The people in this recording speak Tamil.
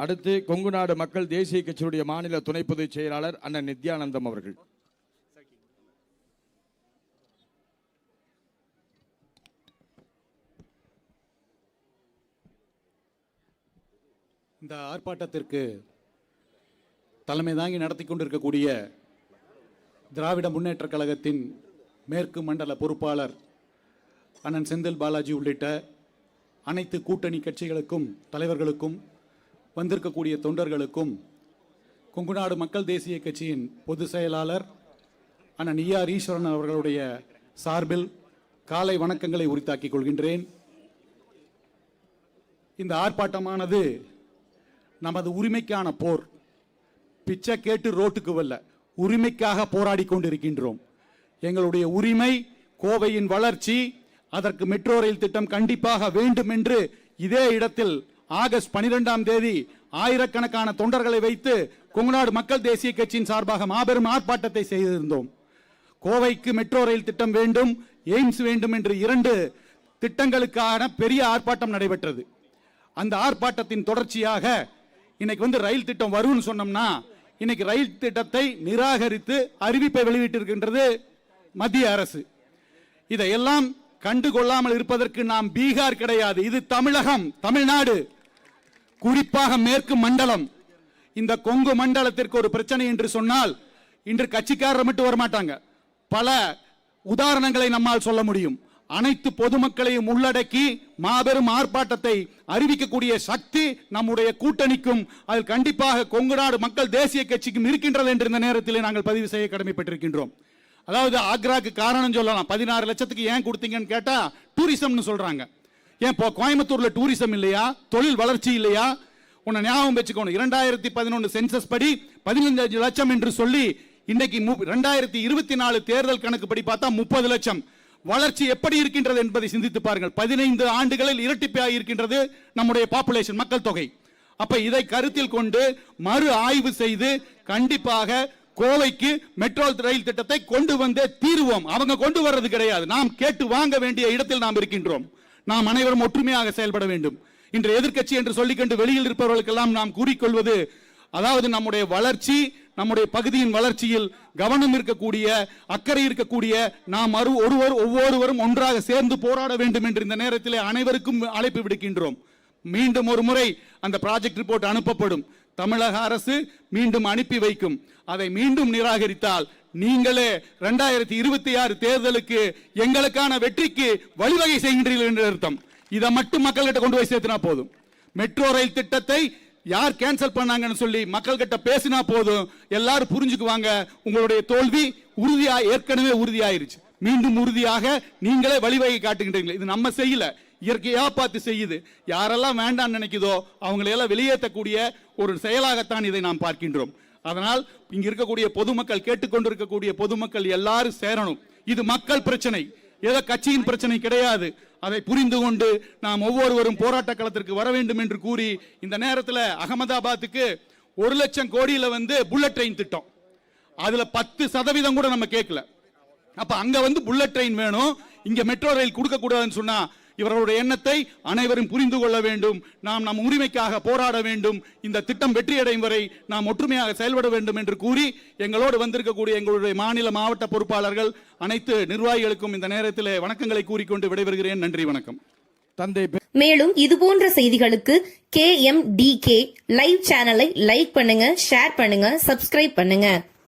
அடுத்து கொங்கு நாடு மக்கள் தேசிய கட்சியுடைய மாநில துணை பொதுச் செயலாளர் அண்ணன் நித்யானந்தம் அவர்கள். இந்த ஆர்ப்பாட்டத்திற்கு தலைமை தாங்கி நடத்தி கொண்டிருக்கக்கூடிய திராவிட முன்னேற்றக் கழகத்தின் மேற்கு மண்டல பொறுப்பாளர் அண்ணன் செந்தில் பாலாஜி உள்ளிட்ட அனைத்து கூட்டணி கட்சிகளுக்கும் தலைவர்களுக்கும் வந்திருக்கக்கூடிய தொண்டர்களுக்கும் கொங்குநாடு மக்கள் தேசிய கட்சியின் பொதுச் செயலாளர் அண்ணன் ஈஆர் ஈஸ்வரன் அவர்களுடைய சார்பில் காலை வணக்கங்களை உரித்தாக்கிக் கொள்கின்றேன். இந்த ஆர்ப்பாட்டமானது நமது உரிமைக்கான போர். பிச்சை கேட்டு ரோட்டுக்கு வல்ல. உரிமைக்காக போராடி கொண்டிருக்கின்றோம். எங்களுடைய உரிமை கோவையின் வளர்ச்சி அதற்கு மெட்ரோ ரயில் திட்டம் கண்டிப்பாக வேண்டும் என்று இதே இடத்தில் ஆகஸ்ட் பனிரெண்டாம் தேதி ஆயிரக்கணக்கான தொண்டர்களை வைத்து கொங்குநாடு மக்கள் தேசிய கட்சியின் சார்பாக மாபெரும் ஆர்ப்பாட்டத்தை செய்திருந்தோம். கோவைக்கு மெட்ரோ ரயில் திட்டம் வேண்டும் எய்ம்ஸ் வேண்டும் என்று இரண்டு திட்டங்களுக்கான பெரிய ஆர்ப்பாட்டம் நடைபெற்றது. அந்த ஆர்ப்பாட்டத்தின் தொடர்ச்சியாக இன்னைக்கு வந்து ரயில் திட்டம் வரும்னு சொன்னோம்னா இன்னைக்கு ரயில் திட்டத்தை நிராகரித்து அறிவிப்பை வெளியிட்டிருக்கின்றது மத்திய அரசு. இதையெல்லாம் கண்டுகொள்ளாமல் இருப்பதற்கு நாம் பீகார் கிடையாது. இது தமிழகம் தமிழ்நாடு. குறிப்பாக மேற்கு மண்டலம். இந்த கொங்கு மண்டலத்திற்கு ஒரு பிரச்சனை என்று சொன்னால் இன்று கட்சிக்காரர் மட்டும் வரமாட்டாங்க. பல உதாரணங்களை நம்மால் சொல்ல முடியும். அனைத்து பொதுமக்களையும் உள்ளடக்கி மாபெரும் ஆர்ப்பாட்டத்தை அறிவிக்கக்கூடிய சக்தி நம்முடைய கூட்டணிக்கும் அதில் கண்டிப்பாக கொங்கு நாடு மக்கள் தேசிய கட்சிக்கும் இருக்கின்றது என்று இந்த நேரத்தில் நாங்கள் பதிவு செய்ய கடமைப்பட்டிருக்கின்றோம். அதாவது ஆக்ராக்கு காரணம் சொல்லலாம். பதினாறு லட்சத்துக்கு ஏன் கொடுத்தீங்கன்னு கேட்டால் டூரிசம்னு சொல்கிறாங்க ஏன் இப்போ கோயம்புத்தூர்ல டூரிசம் இல்லையா? தொழில் வளர்ச்சி இல்லையா? உன்னை ஞாபகம் வச்சுக்கணும். இரண்டாயிரத்தி பதினொன்று சென்சஸ் படி பதினஞ்சு லட்சம் என்று சொல்லி இன்னைக்கு ரெண்டாயிரத்தி இருபத்தி நாலு தேர்தல் கணக்குப்படி பார்த்தா முப்பது லட்சம். வளர்ச்சி எப்படி இருக்கின்றது என்பதை சிந்தித்து பாருங்கள். பதினைந்து ஆண்டுகளில் இரட்டிப்பாக இருக்கின்றது நம்முடைய பாப்புலேஷன் மக்கள் தொகை. அப்ப இதை கருத்தில் கொண்டு மறு ஆய்வு செய்து கண்டிப்பாக கோவைக்கு மெட்ரோ ரயில் திட்டத்தை கொண்டு வந்தே தீருவோம். அவங்க கொண்டு வர்றது கிடையாது. நாம் கேட்டு வாங்க வேண்டிய இடத்தில் நாம் இருக்கின்றோம். நாம் அனைவரும் ஒற்றுமையாக செயல்பட வேண்டும். இன்று எதிர்க்கட்சி என்று சொல்லிக்கொண்டு வெளியில் இருப்பவர்களுக்கெல்லாம் நாம் கூறிக்கொள்வது அதாவது நம்முடைய வளர்ச்சி நம்முடைய பகுதியின் வளர்ச்சியில் கவனம் இருக்கக்கூடிய அக்கறை இருக்கக்கூடிய நாம் அரு ஒருவர் ஒவ்வொருவரும் ஒன்றாக சேர்ந்து போராட வேண்டும் என்று இந்த நேரத்தில் அனைவருக்கும் அழைப்பு விடுக்கின்றோம். மீண்டும் ஒரு முறை அந்த ப்ராஜெக்ட் ரிப்போர்ட் அனுப்பப்படும். தமிழக அரசு மீண்டும் அனுப்பி வைக்கும். அதை மீண்டும் நிராகரித்தால் நீங்களே ரெண்டாயிரத்தி இருபத்தி ஆறு தேர்தலுக்கு எங்களுக்கான வெற்றிக்கு வழிவகை செய்கின்றீர்கள் என்று அர்த்தம். இதை மட்டும் மக்கள்கிட்ட கொண்டு போய் சேர்த்தினா போதும். மெட்ரோ ரயில் திட்டத்தை யார் கேன்சல் பண்ணாங்கன்னு சொல்லி மக்கள்கிட்ட பேசினா போதும். எல்லாரும் புரிஞ்சுக்குவாங்க. உங்களுடைய தோல்வி உறுதியா ஏற்கனவே உறுதியாயிருச்சு. மீண்டும் உறுதியாக நீங்களே வழிவகை காட்டுகின்றீங்களே இது நம்ம செய்யல. இயற்கையா பார்த்து செய்யுது. யாரெல்லாம் வேண்டாம்னு நினைக்குதோ அவங்களையெல்லாம் வெளியேற்றக்கூடிய ஒரு செயலாகத்தான் இதை நாம் பார்க்கின்றோம். அதனால் இங்க இருக்கக்கூடிய பொதுமக்கள் கேட்டுக்கொண்டிருக்கக்கூடிய பொதுமக்கள் எல்லாரும் சேரணும். இது மக்கள் பிரச்சனை. ஏதோ கட்சியின் பிரச்சனை கிடையாது. அதை புரிந்து கொண்டு நாம் ஒவ்வொருவரும் போராட்ட களத்திற்கு வர வேண்டும் என்று கூறி இந்த நேரத்தில் அகமதாபாத்துக்கு ஒரு லட்சம் கோடியில் வந்து புல்லட் ட்ரெயின் திட்டம். அதுல பத்து சதவீதம் கூட நம்ம கேட்கல. அப்ப அங்க வந்து புல்லட் ட்ரெயின் வேணும். இங்க மெட்ரோ ரயில் கொடுக்க கூடாதுன்னு சொன்னா இவர்களுடைய எண்ணத்தை அனைவரும் புரிந்து கொள்ள வேண்டும். நாம் நம் உரிமைக்காக போராட வேண்டும். இந்த திட்டம் வெற்றியடையும் வரை நாம் ஒற்றுமையாக செயல்பட வேண்டும் என்று கூறி எங்களோடு வந்திருக்கக்கூடிய எங்களுடைய மாநில மாவட்ட பொறுப்பாளர்கள் அனைத்து நிர்வாகிகளுக்கும் இந்த நேரத்தில் வணக்கங்களை கூறிக்கொண்டு விடைபெறுகிறேன். நன்றி வணக்கம். தந்தை மேலும் இது போன்ற செய்திகளுக்கு K M D K live சேனலை லைக் பண்ணுங்க ஷேர் பண்ணுங்க சப்ஸ்கிரைப் பண்ணுங்க.